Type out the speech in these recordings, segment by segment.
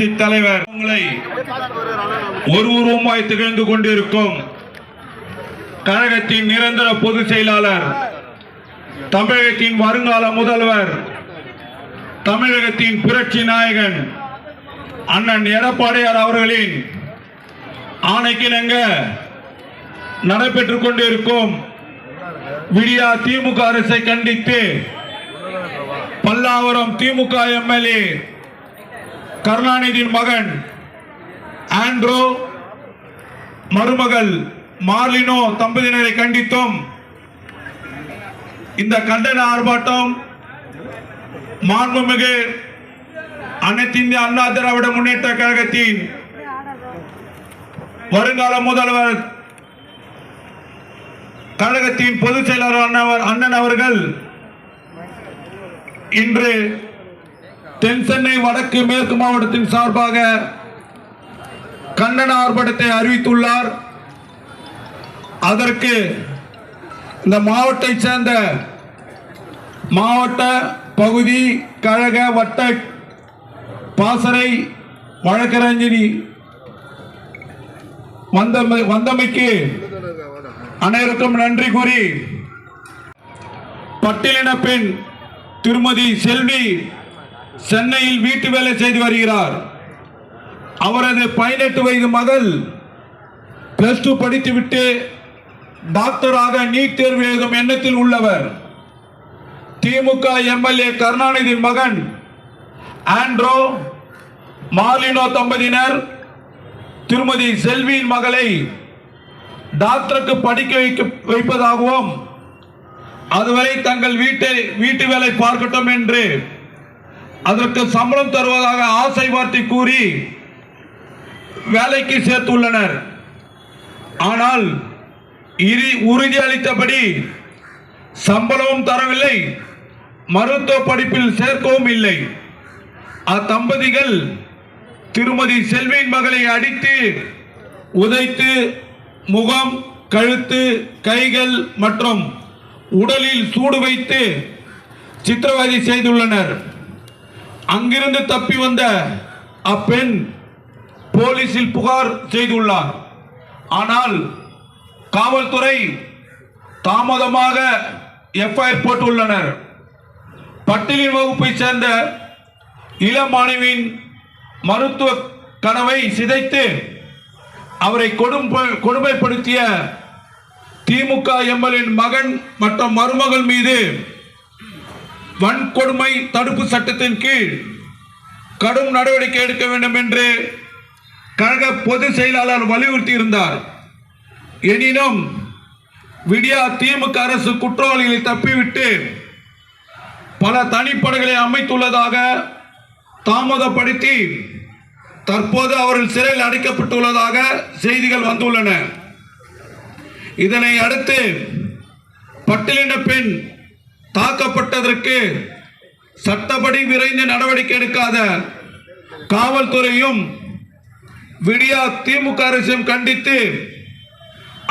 கட்சி தலைவர். உங்களை ஒரு உருவமாய் திகழ்ந்து கொண்டிருக்கும் கழகத்தின் நிரந்தர பொதுச் செயலாளர் தமிழகத்தின் வருங்கால முதல்வர் தமிழகத்தின் புரட்சி நாயகன் அண்ணன் எடப்பாடியார் அவர்களின் ஆணைக்கிணங்க நடைபெற்றுக் கொண்டிருக்கும் விடியா திமுக அரசை கண்டித்து பல்லாவரம் திமுக எம்எல்ஏ கருணாநிதியின் மகன் ஆண்ட்ரோ மருமகள் மார்லினோ தம்பதியினரை கண்டித்தும். இந்த கண்டன ஆர்ப்பாட்டம் மாண்புமிகு அனைத்து இந்திய அண்ணா திராவிட முன்னேற்ற கழகத்தின் வருங்கால முதல்வர் கழகத்தின் பொதுச் செயலாளர் அண்ணன் அவர்கள் இன்று தென்சென்னை வடக்கு மேற்கு மாவட்டத்தின் சார்பாக கண்டன ஆர்ப்பாட்டத்தை அறிவித்துள்ளார். அதற்கு இந்த மாவட்டத்தை சேர்ந்த மாவட்ட பகுதி கழக வட்ட பாசறை வழக்கறிஞரி வந்தமை வந்தமைக்கு அனைவருக்கும் நன்றி கூறி பட்டியலின பெண் திருமதி செல்வி சென்னையில் வீட்டு வேலை செய்து வருகிறார். அவரது பதினெட்டு வயது மகள் பிளஸ் டூ படித்துவிட்டு டாக்டராக நீட் தேர்வு எழுதும் எண்ணத்தில் உள்ளவர். திமுக எம்எல்ஏ கருணாநிதி மகன் ஆண்ட்ரோ மார்லினோ தம்பதியினர் திருமதி செல்வியின் மகளை டாக்டருக்கு படிக்க வைக்க வைப்பதாகவும் அதுவரை தங்கள் வீட்டை வீட்டு வேலை பார்க்கட்டும் என்று அதற்கு சம்பளம் தருவதாக ஆசை வார்த்தை கூறி வேலைக்கு சேர்த்துள்ளனர். ஆனால் இரு உறுதி அளித்தபடி சம்பளமும் தரவில்லை மருத்துவ படிப்பில் சேர்க்கவும் இல்லை. அத்தம்பதிகள் திருமதி செல்வியின் மகளை அடித்து உதைத்து முகம் கழுத்து கைகள் மற்றும் உடலில் சூடு வைத்து சித்திரவதை செய்துள்ளனர். அங்கிருந்து தப்பி வந்த அப்பெண் போலீசில் புகார் செய்துள்ளார். ஆனால் காவல்துறை தாமதமாக எஃப்ஐஆர் போட்டுள்ளனர். பட்டியலின் வகுப்பை சேர்ந்த இளம் மாணவியின் மருத்துவ கனவை சிதைத்து அவரை கொடும் கொடுமைப்படுத்திய திமுக எம்எல்ஏன் மகன் மற்றும் மருமகள் மீது வன்கொடுமை தடுப்பு சட்டத்தின் கீழ் கடும் நடவடிக்கை எடுக்க வேண்டும் என்று கழக பொதுச் செயலாளர் வலியுறுத்தி இருந்தார். எனினும் விடியா திமுக அரசு குற்றவாளிகளை தப்பிவிட்டு பல தனிப்படைகளை அமைத்துள்ளதாக தாமதப்படுத்தி தற்போது அவர்கள் சிறையில் அடைக்கப்பட்டுள்ளதாக செய்திகள் வந்துள்ளன. இதனை அடுத்து பட்டியலின பெண் தாக்கப்பட்டதற்கு சட்டப்படி விரைந்து நடவடிக்கை எடுக்காத காவல்துறையும் விடியா திமுக அரசையும் கண்டித்து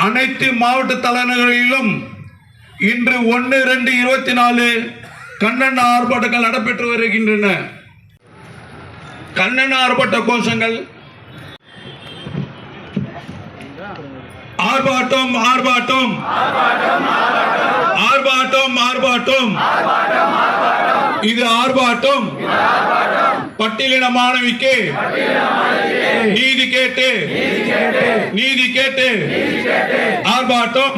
அனைத்து மாவட்ட தலைநகர்களிலும் இன்று ஒன்று ரெண்டு இருபத்தி நாலு கண்ணன் ஆர்ப்பாட்டங்கள் நடைபெற்று வருகின்றன. கண்ணெண்ண ஆர்ப்பாட்ட கோஷங்கள் ஆர்ப்பாட்டம் ஆர்ப்பாட்டம். ஆர்ப்பாட்டம் ஆர்ப்பாட்டம். இது ஆர்ப்பாட்டம். பட்டியலின மாணவிக்கு நீதி கேட்டு. நீதி கேட்டு. ஆர்ப்பாட்டம்.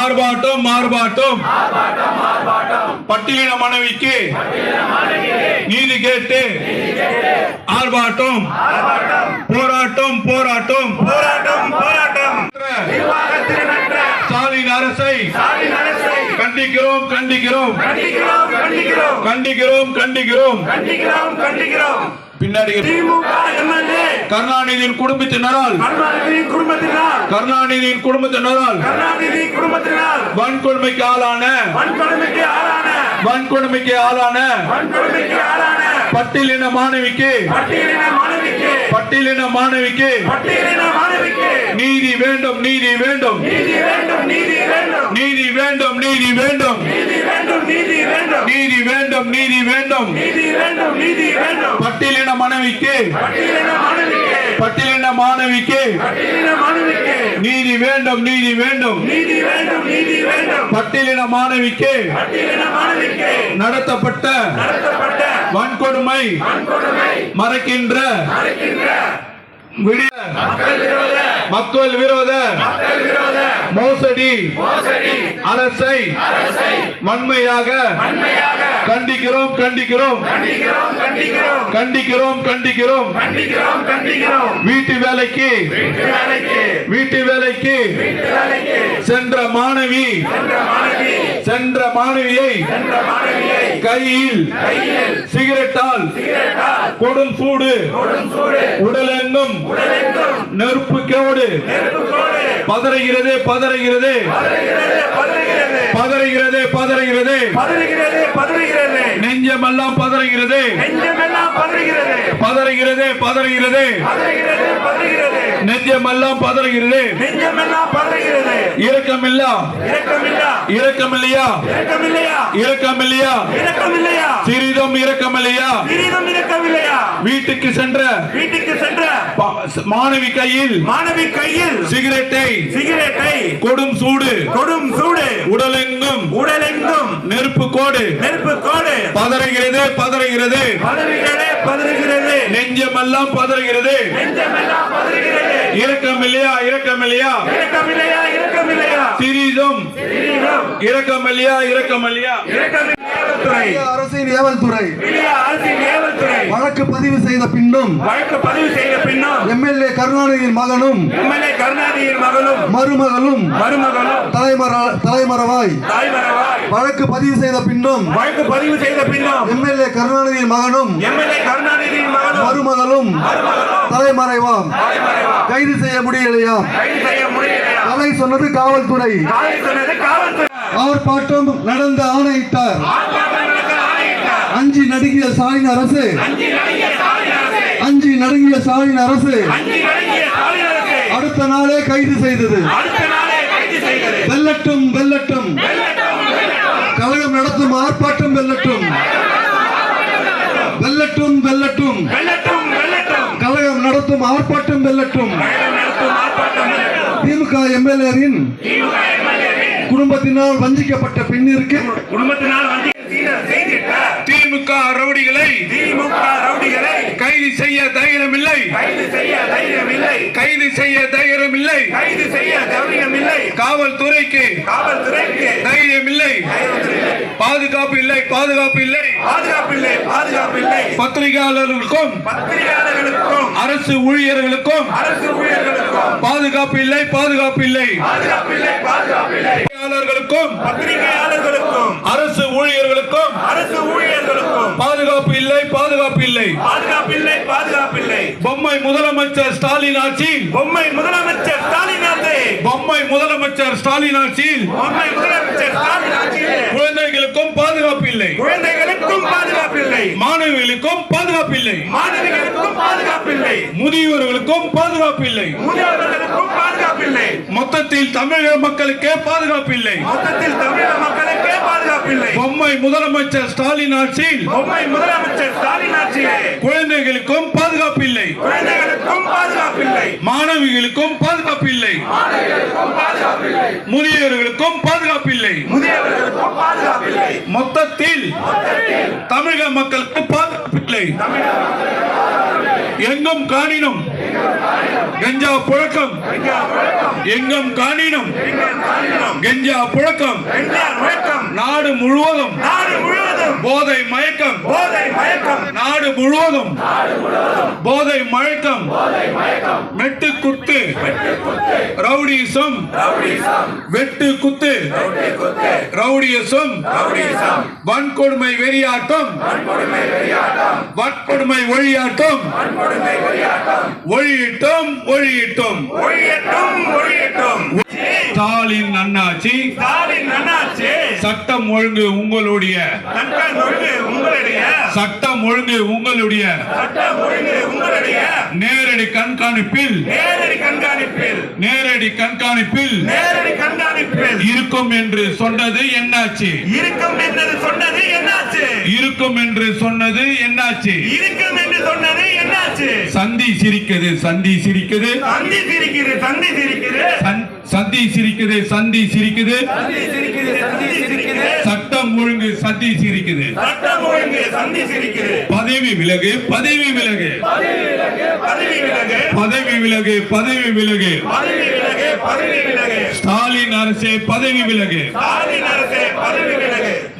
ஆர்ப்பாட்டம் ஆர்ப்பாட்டம். பட்டியலின மாணவிக்கு நீதி கேட்டு. ஆர்ப்பாட்டம். போராட்டம் போராட்டம். போராட்டம் போராட்டம். ஸ்டாலின் அரசை கண்டிக்கிறோம் கண்டிக்கிறோம். கண்டிக்கிறோம் கண்டிக்கிறோம். கண்டிக்கிறோம் பின்னாடி கருணாநிதியின் குடும்பத்தினரால். கருணாநிதியின் குடும்பத்தினரால். வன்கொடுமைக்கு ஆளான. வன்கொடுமைக்கு ஆளான. பட்டியலின மாணவிக்கு பட்டியலின மாணவிக்கு பட்டியலின மாணவிக்கு பட்டியலின மாணவிக்கு நீதி வேண்டும் நீதி வேண்டும் நீதி வேண்டும் நீதி வேண்டும் நீதி வேண்டும் நீதி வேண்டும் நீதி வேண்டும் நீதி வேண்டும் வேண்டும் நீதி வேண்டும் நீதி வேண்டும் நீதி வேண்டும் நீதி வேண்டும் பட்டியலின மாணவிக்கு பட்டியலின மாணவிக்கு பட்டியலின மாணவிக்கு நீதி வேண்டும் நீதி வேண்டும் நீதி வேண்டும் நீதி வேண்டும் பட்டியலின மாணவிக்கு பட்டியலின மாணவிக்கு நடத்தப்பட்ட நடத்தப்பட்ட வன்கொடுமை மறைக்கின்ற விடிய மக்கள் விரோத மோசடி அரசை வன்மையாக கண்டிக்கிறோம் கண்டிக்கிறோம். கண்டிக்கிறோம் கண்டிக்கிறோம். வீட்டு வேலைக்கு வீட்டு வேலைக்கு சென்ற மாணவி சென்ற மாணவியை கையில் சிகரெட்டால் கொடும் சூடு உடலெங்கும் நெருப்பு கேடு பதறுகிறது பதறுகிறதே. பதறுகிறது பதறுகிறது. பதறுகிறது பதறுகிறது. பதறுகிறது பதறுகிறது நெஞ்சமெல்லாம் பதறுகிறது. நெஞ்சமெல்லாம் பதறுகிறது. பதறுகிறது பதறுகிறது. பதறுகிறது பதறுகிறது. நெஞ்சமெல்லாம் பதறுகிறது. நெஞ்சமெல்லாம் பதறுகிறது. இரக்கமில்லா. இரக்கமில்லா. இரக்கமில்லையா? இரக்கமில்லையா? இரக்கமில்லையா? இரக்கமில்லையா? சிறிதும் இரக்கமில்லையா? சிறிதும் இரக்கமில்லையா? வீட்டுக்கு சென்ற வீட்டுக்கு சென்ற மாணவி கையில் மாணவி கையில் சிகரெட்டை சிகரெட்டை கொடும் சூடு கொடும் சூடு உடலெங்கும் உடலெங்கும் நெருப்பு கோடு நெருப்பு கோடு பதறுகிறது பதறுகிறது. பதறுகிறது பதறுகிறது. நெஞ்சமெல்லாம் பதறுகிறது. நெஞ்சமெல்லாம் பதறுகிறது. இரக்கமில்லையா இரக்கமில்லையா? இரக்கமில்லையா இரக்கமில்லையா? சிறிதும் சிறிதும் இரக்கமில்லையா இரக்கமில்லையா? இரக்கமில்லையாவல்துறை அரசின் ஏவல்துறை. அரசின் ஏவல்துறை. வழக்கு பதிவு செய்த பின்னும் வழக்கு பதிவு செய்த பின்னும் எம்எல்ஏ கருணாநிதியின் மகனும் எம்எல்ஏ கருணாநிதியின் மகளும் மருமகளும் மருமகளும் தலைமற தலைமறைவாய். தாய்மரவாய் வழக்கு பதிவு செய்த பின்னும் வழக்கு பதிவு செய்த பின்னும் எம்எல்ஏ கருணாநிதியின் மகனும் எம்எல்ஏ கருணாநிதியின் மகளும் மருமகளும் தலைமறைவாம். கைது செய்ய முடியலையா? கைது செய்ய முடியலையா? கலை சொன்னது காவல்துறை. ஆர்ப்பாட்டம் நடந்த ஆணையிட்டார். நடுங்கிய ஸ்டாலின் அரசு. அஞ்சு நடுங்கிய ஸ்டாலின் அரசு. அடுத்த நாளே கைது செய்தது. வெல்லட்டும் வெல்லட்டும். கழகம் நடத்தும் ஆர்ப்பாட்டம் வெல்லட்டும். வெல்லட்டும் வெல்லட்டும். கழகம் நடத்தும் ஆர்ப்பாட்டம் வெல்லட்டும். திமுக எம்எல்ஏரின் குடும்பத்தினால் வஞ்சிக்கப்பட்ட பெண்ணிற்கு குடும்பத்தினால் திமுக ரவுடிகளை. கைது செய்ய தைரியமில்லை. கைது செய்ய தைரியம் இல்லை கைது செய்ய தைரியமில்லை. கைது செய்ய தைரியம் இல்லை காவல்துறைக்கு. காவல்துறைக்கு. தைரியமில்லை. பாதுகாப்பு இல்லை பாதுகாப்பு இல்லை. பாதுகாப்பு இல்லை பாதுகாப்பு இல்லை. பத்திரிகையாளர்களுக்கும் பத்திரிகையாளர்களுக்கும். அரசு ஊழியர்களுக்கும் அரசு ஊழியர்களுக்கும். பாதுகாப்பு இல்லை பாதுகாப்பு இல்லை. பாதுகாப்பு இல்லை பாதுகாப்பு இல்லை. பத்திரிகையாளர்களுக்கும் பத்திரிகையாளர்களுக்கும். அரசு ஊழியர்களுக்கும் அரசு ஊழியர்களுக்கும். பாதுகாப்பு இல்லை பாதுகாப்பு இல்லை. பாதுகாப்பு இல்லை பாதுகாப்பு இல்லை. பொம்மை முதலமைச்சர் ஸ்டாலின் ஆட்சியில் பொம்மை முதலமைச்சர் ஸ்டாலின் ஆட்சி. பொம்மை முதலமைச்சர் ஸ்டாலின் ஆட்சியில் பொம்மை முதலமைச்சர் ஸ்டாலின் ஆட்சியிலே குழந்தைகளுக்கும் பாதுகாப்பு இல்லை. குழந்தைகளுக்கும் பாதுகாப்பு இல்லை. மாணவிகளுக்கும் பாதுகாப்பு இல்லை. மாணவிகளுக்கும் பாதுகாப்பு இல்லை. முதியவர்களுக்கும் பாதுகாப்பு இல்லை. முதியவர்களுக்கும் பாதுகாப்பு இல்லை. மொத்தத்தில் தமிழக மக்களுக்கே பாதுகாப்பு இல்லை. மொத்தத்தில் தமிழக மக்களுக்கே பாதுகாப்பு இல்லை. பொம்மை முதலமைச்சர் ஸ்டாலின் ஆட்சியில் பொம்மை முதலமைச்சர் ஸ்டாலின் ஆட்சியிலே. குழந்தைகளுக்கும் பாதுகாப்பு இல்லை. குழந்தைகளுக்கும் பாதுகாப்பு இல்லை மாணவிகளுக்கும் பாதுகாப்பு இல்லை. முதியவர்களுக்கும் பாதுகாப்பு இல்லை. மொத்தத்தில் தமிழக மக்களுக்கு பாதுகாப்பு இல்லை. எங்கும் காணினும். கஞ்சா புழக்கம். எங்கும் காணினும். கஞ்சா புழக்கம். நாடு முழுவதும். நாடு முழுவதும். போதை மயக்கம். போதை மயக்கம். நாடு முழுவதும். போதை மயக்கம். மெட்டு குத்து. ரவுடிசம். வெட்டு குத்து. ரவுடியசம் வன்கொடுமை வெறியாட்டம். வன்கொடுமை ஒழியாட்டம். ஒழியிட்டோம் ஒழியிட்டோம். ஒழியட்டும் ஒழியட்டும். ஸ்டாலின் அண்ணாச்சி. ஸ்டாலின் அண்ணாச்சி. சட்டம் ஒழுங்கு உங்களுடைய. சட்டம் ஒழுங்கு உங்களுடைய. நேரடி கண்காணிப்பில். நேரடி கண்காணிப்பில். நேரடி கண்காணிப்பில். நேரடி கண்காணிப்பில். இருக்கும் என்று சொன்னது என்னாச்சு? இருக்கும் என்று சொன்னது என்ன இருக்கும் என்று சொன்னது என்னாச்சு? இருக்கும் என்று சொன்னது என்னாச்சு? சந்தி சிரிக்குது சந்தி சிரிக்குது. சந்தி சிரிக்குது சந்தி சிரிக்குது. சந்- சந்தி சிரிக்குது சந்தி சிரிக்குது. சட்டம் ஒழுங்கு சந்தி சிரிக்குது. சட்டம் ஒழுங்கு சந்தி சிரிக்குது. பதவி விலகு பதவி விலகு. பதவி விலகு பதவி விலகு. பதவி விலகு பதவி விலகு. ஸ்டாலின் அரசே பதவி விலகு. ஸ்டாலின்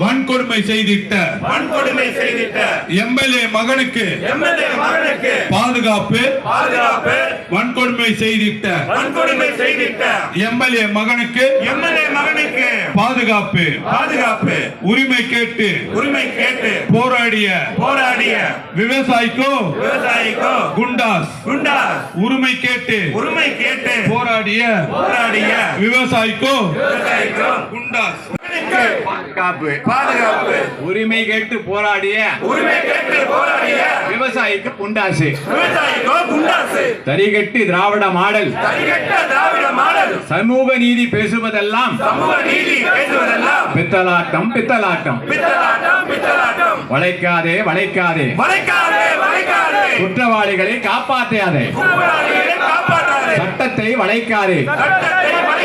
வன்கொடுமை செய்திட்ட வன்கொடுமை செய்திட்ட எம்எல்ஏ மகனுக்கு எம்எல்ஏ மகனுக்கு பாதுகாப்பு பாதுகாப்பு வன்கொடுமை செய்திட்ட வன்கொடுமை செய்திட்ட எம்எல்ஏ மகனுக்கு எம்எல்ஏ மகனுக்கு பாதுகாப்பு பாதுகாப்பு உரிமை கேட்டு உரிமை கேட்டு போராடிய போராடிய விவசாயிக்கோ விவசாயிக்கோ குண்டாஸ் குண்டா உரிமை கேட்டு உரிமை கேட்டு போராடிய போராடிய விவசாயிக்கோ விவசாயிக்கோ குண்டாஸ் மகனுக்கு பாதுகாப்பு. பாதுகாப்பு. உரிமை கேட்டு போராடிய. உரிமை கேட்டு போராடிய. விவசாயிக்கு புண்டாசு. விவசாயிக்கோ குண்டாசு தரிகட்டு திராவிட மாடல். தரிகட்ட திராவிட மாடல். சமூக நீதி பேசுவதெல்லாம். சமூக நீதி பேசுவதெல்லாம். பித்தலாட்டம் பித்தலாட்டம். பித்தலாட்டம் பித்தலாட்டம். வளைக்காதே வளைக்காதே. வளைக்காதே வளைக்காதே. குற்றவாளிகளை காப்பாற்றாதே. குற்றவாளிகளை காப்பாற்றாதே. சட்டத்தை வளைக்காதே. சட்டத்தை வளைக்காதே.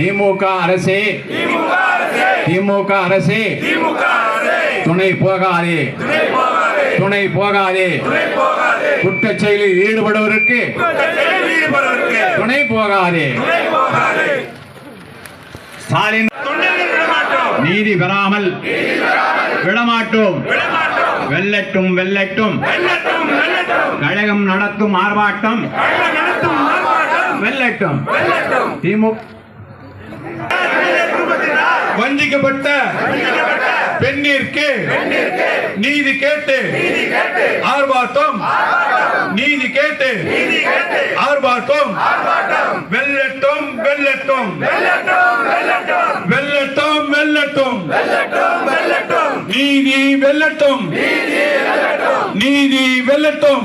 திமுக அரசே. திமுக அரசே. துணை போகாதே. துணை போகாதே. குற்ற செயலில் ஈடுபடுவதற்கு. துணை போகாதே. நீதி பெறாமல் விடமாட்டோம். வெல்லட்டும் வெல்லட்டும். கழகம் நடத்தும் ஆர்ப்பாட்டம். வெல்லட்டும். திமுக வஞ்சிக்கப்பட்ட பெண்ணிற்கு நீதி கேட்டு ஆர்ப்பாட்டம் நீதி கேட்டு ஆர்ப்பாட்டம் வெல்லட்டும் வெல்லட்டும். வெள்ளட்டும் வெள்ளட்டும் வெல்லட்டும் வெல்லட்டும். வெள்ளட்டும் நீதி வெல்லட்டும். நீதி வெல்லட்டும்.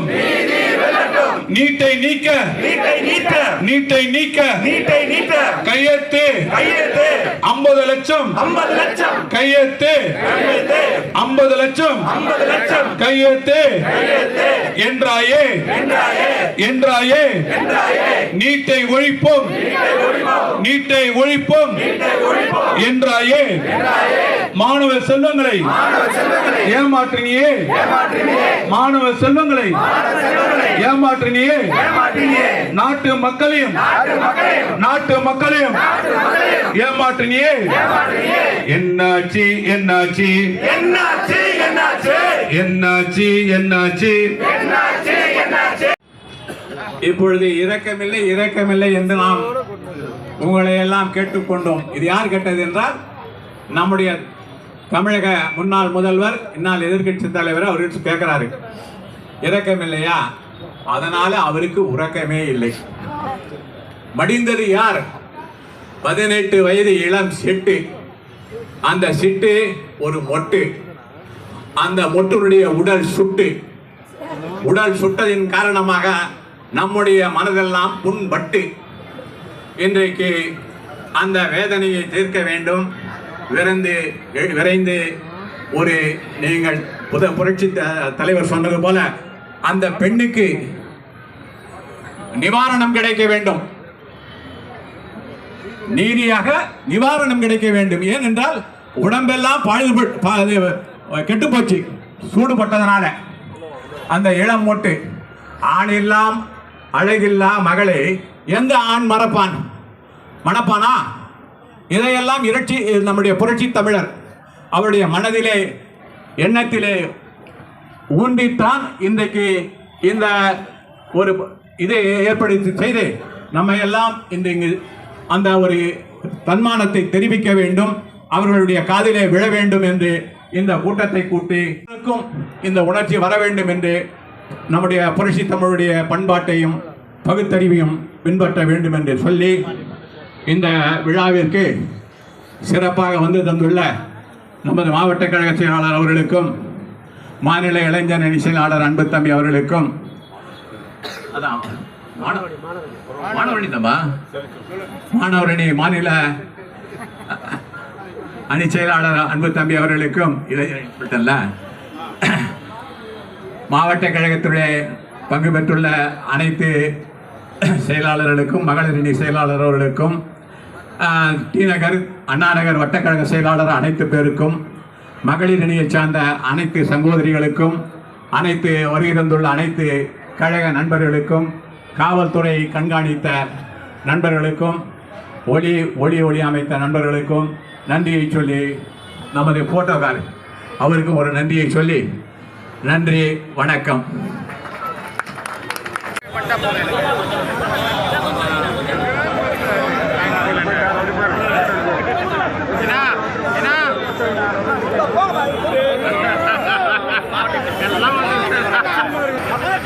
நீட்டை நீக்க. நீட்டை நீட்ட நீட்டை நீக்க. நீட்டை நீட்ட கையெழுத்து. கையெழுத்து. ஐம்பது லட்சம். ஐம்பது லட்சம். கையெழுத்து. கையெழுத்து. ஐம்பது லட்சம். ஐம்பது லட்சம். கையெழுத்து. கையெழுத்து. என்றாயே. என்றாயே. என்றாயே. என்றாயே. நீட்டை ஒழிப்போம். நீட்டை ஒழிப்போம். என்றாயே. மாணவ செல்வங்களை ஏமாற்றினியே. மாணவ செல்வங்களை ஏமாற்றினியே. நாட்டு மக்களையும் நாட்டு மக்களையும். ஏமாற்றினியே. என்னாச்சு என்னாச்சு? என்னாச்சு என்னாச்சு? என்னாச்சு இப்பொழுது இரக்கமில்லை இரக்கமில்லை என்று நாம் உங்களை எல்லாம் கேட்டுக்கொண்டோம். இது யார் கேட்டது என்றால் நம்முடைய தமிழக முன்னாள் முதல்வர் இன்னால் எதிர்கட்சி தலைவர் அவர்கிட்ட கேட்கிறாரு. இரக்கம் இல்லையா அதனால அவருக்கு உறக்கமே இல்லை. மடிந்தது யார்? பதினெட்டு வயது இளம் சிட்டு. அந்த சிட்டு ஒரு மொட்டு. அந்த மொட்டுடைய உடல் சுட்டு. உடல் சுட்டதின் காரணமாக நம்முடைய மனதெல்லாம் புண்பட்டு. இன்றைக்கு அந்த வேதனையை தீர்க்க வேண்டும். விரைந்து விரைந்து ஒரு நீங்கள் புத புரட்சி த- தலைவர் சொன்னது போல அந்த பெண்ணுக்கு நிவாரணம் கிடைக்க வேண்டும். நீதியாக நிவாரணம் கிடைக்க வேண்டும். ஏனென்றால் உடம்பெல்லாம் பழுது கெட்டு போச்சு. சூடுபட்டதனால. அந்த இளம் மொட்டு. ஆணில்லாம் அழகில்லா மகளை எந்த ஆண் மறப்பான்? மணப்பானா? இதையெல்லாம் இரட்சி நம்முடைய புரட்சி தமிழர் அவருடைய மனதிலே எண்ணத்திலே ஊண்டித்தான் இன்றைக்கு இந்த ஒரு இதை ஏற்படுத்தி செய்து நம்ம எல்லாம் இன்றைக்கு அந்த ஒரு தன்மானத்தை தெரிவிக்க வேண்டும் அவர்களுடைய காதிலே விழ வேண்டும் என்று இந்த கூட்டத்தை கூட்டி இந்த உணர்ச்சி வர வேண்டும் என்று நம்முடைய புரட்சி தமிழுடைய பண்பாட்டையும் பகுத்தறிவையும் பின்பற்ற வேண்டும் என்று சொல்லி இந்த விழாவிற்கு சிறப்பாக வந்து தந்துள்ள நமது மாவட்ட கழக செயலாளர் அவர்களுக்கும் மாநில இளைஞர் அணி செயலாளர் அன்பு தம்பி அவர்களுக்கும். அதான் மாணவரணி தம்பா? மாணவரணி மாநில அணி செயலாளர் அன்பு தம்பி அவர்களுக்கும் இளைஞர் மாவட்ட கழகத்துடைய பங்கு பெற்றுள்ள அனைத்து செயலாளர்களுக்கும் மகளிர் அணி செயலாளர் அவர்களுக்கும் டி நகர் அண்ணா நகர் வட்டக்கழக செயலாளர் அனைத்து பேருக்கும் மகளிர் அணியைச் சார்ந்த அனைத்து சகோதரிகளுக்கும் அனைத்து வருகிறந்துள்ள அனைத்து கழக நண்பர்களுக்கும் காவல்துறை கண்காணித்த நண்பர்களுக்கும் ஒளி ஒளி ஒளி அமைத்த நண்பர்களுக்கும் நன்றியை சொல்லி நமது போட்டோக்கார் அவருக்கும் ஒரு நன்றியை சொல்லி நன்றி வணக்கம்.